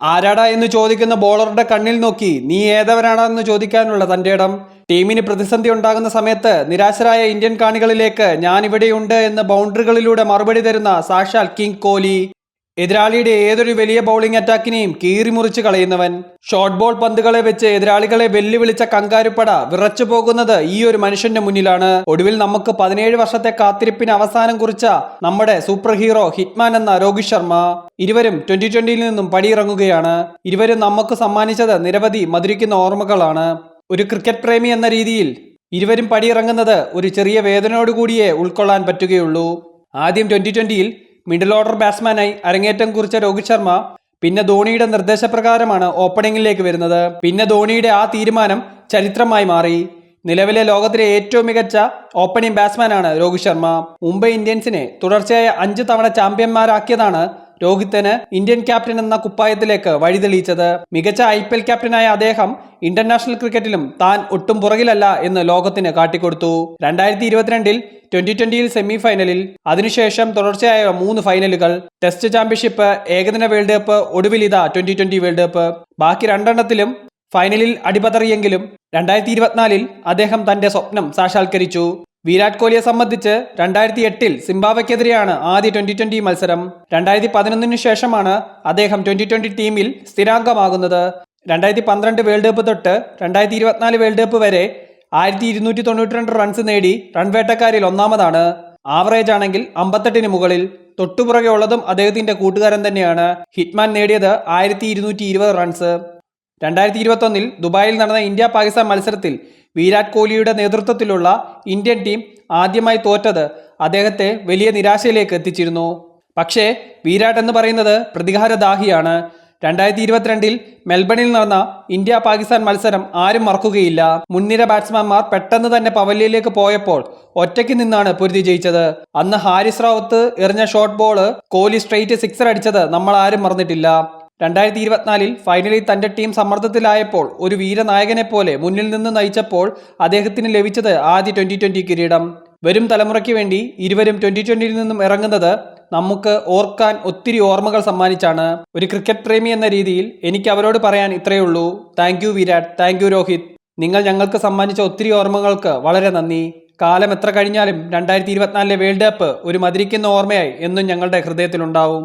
ആരാടാ എന്ന് ചോദിക്കുന്ന ബോളറുടെ കണ്ണിൽ നോക്കി നീ ഏതവരാണെന്ന് എന്ന് ചോദിക്കാനുള്ള തന്റെ ഇടം. ടീമിന് പ്രതിസന്ധി ഉണ്ടാകുന്ന സമയത്ത് നിരാശരായ ഇന്ത്യൻ കാണികളിലേക്ക് ഞാനിവിടെയുണ്ട് എന്ന് ബൗണ്ടറികളിലൂടെ മറുപടി തരുന്ന സാക്ഷാൽ കിങ് കോഹ്ലി എതിരാളിയുടെ ഏതൊരു വലിയ ബൗളിംഗ് അറ്റാക്കിനെയും കീറിമുറിച്ച് കളയുന്നവൻ. ഷോർട്ട് ബോൾ പന്തുകളെ വെച്ച് എതിരാളികളെ വെല്ലുവിളിച്ച കങ്കാരുപ്പട വിറച്ചു പോകുന്നത് ഈ ഒരു മനുഷ്യന്റെ മുന്നിലാണ്. ഒടുവിൽ നമുക്ക് പതിനേഴ് വർഷത്തെ കാത്തിരിപ്പിന് അവസാനം കുറിച്ച നമ്മുടെ സൂപ്പർ ഹീറോ ഹിറ്റ്മാൻ എന്ന രോഹിത് ശർമ്മ ഇരുവരും ട്വന്റി ട്വന്റിയിൽ നിന്നും പടിയിറങ്ങുകയാണ്. ഇരുവരും നമുക്ക് സമ്മാനിച്ചത് നിരവധി മധുരിക്കുന്ന ഓർമ്മകളാണ്. ഒരു ക്രിക്കറ്റ് പ്രേമി എന്ന രീതിയിൽ ഇരുവരും പടിയിറങ്ങുന്നത് ഒരു ചെറിയ വേദനയോടുകൂടിയേ ഉൾക്കൊള്ളാൻ പറ്റുകയുള്ളൂ. ആദ്യം ട്വന്റി ട്വന്റിയിൽ മിഡിൽ ഓർഡർ ബാറ്റ്സ്മാനായി അരങ്ങേറ്റം കുറിച്ച രോഹിത് ശർമ്മ പിന്നെ ധോണിയുടെ നിർദ്ദേശപ്രകാരമാണ് ഓപ്പണിംഗിലേക്ക് വരുന്നത്. പിന്നെ ധോണിയുടെ ആ തീരുമാനം ചരിത്രമായി മാറി. നിലവിലെ ലോകത്തിലെ ഏറ്റവും മികച്ച ഓപ്പണിംഗ് ബാറ്റ്സ്മാനാണ് രോഹിത് ശർമ്മ. മുംബൈ ഇന്ത്യൻസിനെ തുടർച്ചയായ അഞ്ച് തവണ ചാമ്പ്യന്മാരാക്കിയതാണ് രോഹിത്തിന് ഇന്ത്യൻ ക്യാപ്റ്റൻ എന്ന കുപ്പായത്തിലേക്ക് വഴിതെളിയിച്ചത് മികച്ച ഐ പി എൽ ക്യാപ്റ്റനായ അദ്ദേഹം ഇന്റർനാഷണൽ ക്രിക്കറ്റിലും താൻ ഒട്ടും പുറകിലല്ല എന്ന് ലോകത്തിന് കാട്ടിക്കൊടുത്തു. രണ്ടായിരത്തി ഇരുപത്തിരണ്ടിൽ ട്വന്റി ട്വന്റിയിൽ സെമി ഫൈനലിൽ അതിനുശേഷം തുടർച്ചയായ മൂന്ന് ഫൈനലുകൾ. ടെസ്റ്റ് ചാമ്പ്യൻഷിപ്പ് ഏകദിന വേൾഡ് കപ്പ് ഒടുവിൽ ഇതാ ട്വന്റി ട്വന്റി വേൾഡ് കപ്പ്. ബാക്കി രണ്ടെണ്ണത്തിലും ഫൈനലിൽ അടിപതറിയെങ്കിലും രണ്ടായിരത്തി ഇരുപത്തിനാലിൽ അദ്ദേഹം തന്റെ സ്വപ്നം സാക്ഷാത്കരിച്ചു. വിരാട് കോഹ്ലിയെ സംബന്ധിച്ച് രണ്ടായിരത്തി എട്ടിൽ സിംബാവയ്ക്കെതിരെയാണ് ആദ്യ ട്വന്റി ട്വന്റി മത്സരം. രണ്ടായിരത്തി പതിനൊന്നിനു ശേഷമാണ് അദ്ദേഹം ട്വന്റി ട്വന്റി ടീമിൽ സ്ഥിരാംഗമാകുന്നത്. രണ്ടായിരത്തി പന്ത്രണ്ട് വേൾഡ് കപ്പ് തൊട്ട് രണ്ടായിരത്തി ഇരുപത്തിനാല് വേൾഡ് കപ്പ് വരെ ആയിരത്തി ഇരുന്നൂറ്റി തൊണ്ണൂറ്റി രണ്ട് റൺസ് നേടി റൺവേട്ടക്കാരിൽ ഒന്നാമതാണ്. ആവറേജ് ആണെങ്കിൽ അമ്പത്തെട്ടിന് മുകളിൽ. തൊട്ടുപുറകെ ഉള്ളതും അദ്ദേഹത്തിന്റെ കൂട്ടുകാരൻ തന്നെയാണ്. ഹിറ്റ്മാൻ നേടിയത് ആയിരത്തി ഇരുന്നൂറ്റി ഇരുപത് റൺസ്. രണ്ടായിരത്തി ഇരുപത്തൊന്നിൽ ദുബായിൽ നടന്ന ഇന്ത്യ പാകിസ്ഥാൻ മത്സരത്തിൽ വിരാട് കോഹ്ലിയുടെ നേതൃത്വത്തിലുള്ള ഇന്ത്യൻ ടീം ആദ്യമായി തോറ്റത് അദ്ദേഹത്തെ വലിയ നിരാശയിലേക്ക് എത്തിച്ചിരുന്നു. പക്ഷേ വിരാട് എന്ന് പറയുന്നത് പ്രതികാരദാഹിയാണ് രണ്ടായിരത്തി ഇരുപത്തിരണ്ടിൽ മെൽബണിൽ നടന്ന ഇന്ത്യ പാകിസ്ഥാൻ മത്സരം ആരും മറക്കുകയില്ല. മുൻനിര ബാറ്റ്സ്മാൻമാർ പെട്ടെന്ന് തന്നെ പവലിയയിലേക്ക് പോയപ്പോൾ ഒറ്റയ്ക്ക് നിന്നാണ് പൊരുതി ജയിച്ചത്. അന്ന് ഹാരിസ് റാവത്ത് എറിഞ്ഞ short ball Kohli straight sixer അടിച്ചത് നമ്മൾ ആരും മറന്നിട്ടില്ല. രണ്ടായിരത്തി ഇരുപത്തിനാലിൽ ഫൈനലിൽ തന്റെ ടീം സമ്മർദ്ദത്തിലായപ്പോൾ ഒരു വീരനായകനെ പോലെ മുന്നിൽ നിന്ന് നയിച്ചപ്പോൾ അദ്ദേഹത്തിന് ലഭിച്ചത് ആദ്യ ട്വന്റി ട്വന്റി കിരീടം. വരും തലമുറയ്ക്ക് വേണ്ടി ഇരുവരും ട്വന്റി ട്വന്റിയിൽ നിന്നും ഇറങ്ങുന്നത് നമുക്ക് ഓർക്കാൻ ഒത്തിരി ഓർമ്മകൾ സമ്മാനിച്ചാണ്. ഒരു ക്രിക്കറ്റ് പ്രേമി എന്ന രീതിയിൽ എനിക്ക് അവരോട് പറയാൻ ഇത്രയേ ഉള്ളൂ thank you Virat thank you Rohit. നിങ്ങൾ ഞങ്ങൾക്ക് സമ്മാനിച്ച ഒത്തിരി ഓർമ്മകൾക്ക് വളരെ നന്ദി. കാലം എത്ര കഴിഞ്ഞാലും രണ്ടായിരത്തി ഇരുപത്തിനാലിലെ വേൾഡ് കപ്പ് ഒരു മതിരിക്കുന്ന ഓർമ്മയായി എന്നും ഞങ്ങളുടെ ഹൃദയത്തിലുണ്ടാവും.